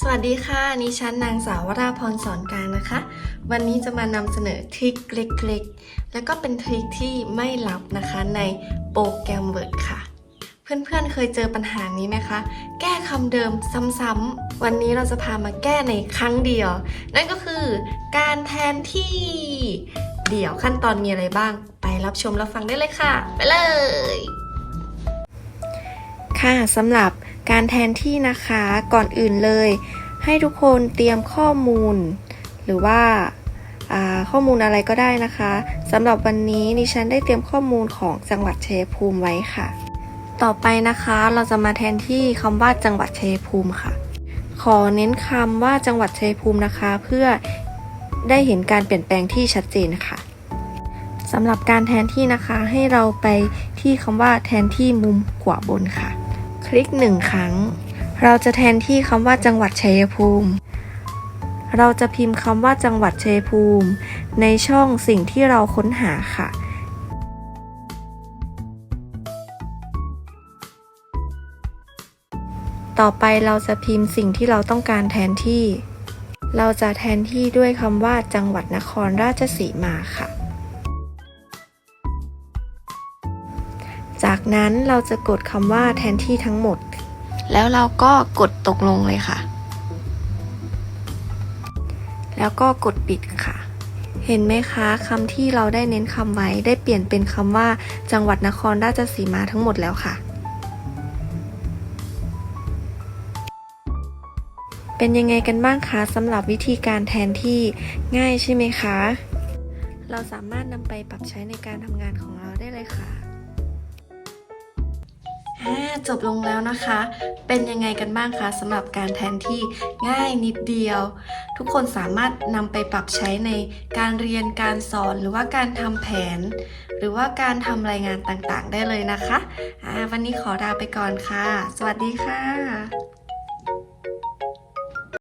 สวัสดีค่ะนิชันนางสาววราพรสอนกลางนะคะ วันนี้จะมานำเสนอทริคเล็กๆ แล้วก็เป็นทริคที่ไม่ลับนะคะในโปรแกรม Word ค่ะ เพื่อนๆ เคยเจอปัญหานี้ไหมคะ แก้คำเดิมซ้ำๆ วันนี้เราจะพามาแก้ในครั้งเดียว นั่นก็คือการแทนที่ เดี๋ยวขั้นตอนมีอะไรบ้าง ไปรับชมรับฟังได้เลยค่ะ ไปเลย ค่ะสำหรับ การแทนที่นะคะก่อนอื่นเลย ให้ทุกคนเตรียมข้อมูล หรือว่าาข้อมูลอะไรก็ได้นะคะสำหรับวันนี้ดิฉันได้เตรียมข้อมูลของจังหวัดเชยภูมิไว้ค่ะ ต่อไปนะคะเราจะมาแทนที่คำว่าจังหวัดเชยภูมิค่ะ ขอเน้นคำว่าจังหวัดเชยภูมินะคะ เพื่อได้เห็นการเปลี่ยนแปลงที่ชัดเจนค่ะสำหรับการแทนที่นะคะให้เราไปที่คำว่าแทนที่มุมขวาบนค่ะ คลิกหนึ่งครั้ง เราจะแทนที่คำว่าจังหวัดชัยภูมิ เราจะพิมพ์คำว่าจังหวัดชัยภูมิ ในช่องสิ่งที่เราค้นหาค่ะต่อไปเราจะพิมพ์สิ่งที่เราต้องการแทนที่ เราจะแทนที่ด้วยคำว่าจังหวัดนครราชสีมาค่ะ จากนั้นเราจะกดคำว่าแทนที่ทั้งหมด แล้วเราก็กดตกลงเลยค่ะ แล้วก็กดปิดค่ะ เห็นไหมคะคำที่เราได้เน้นคำไว้ได้เปลี่ยนเป็นคำว่า จังหวัดนครราชสีมาทั้งหมดแล้วค่ะ เป็นยังไงกันบ้างคะสำหรับวิธีการแทนที่ง่ายใช่ไหมคะ เราสามารถนำไปปรับใช้ในการทำงานของเราได้เลยค่ะอ่า จบลงแล้วนะคะ เป็นยังไงกันบ้างคะสำหรับการแทนที่ง่ายนิดเดียว ทุกคนสามารถนำไปปรับใช้ในการเรียนการสอนหรือว่าการทำแผน หรือว่าการทำรายงานต่างๆ ได้เลยนะคะวันนี้ขอลาไปก่อนค่ะ สวัสดีค่ะ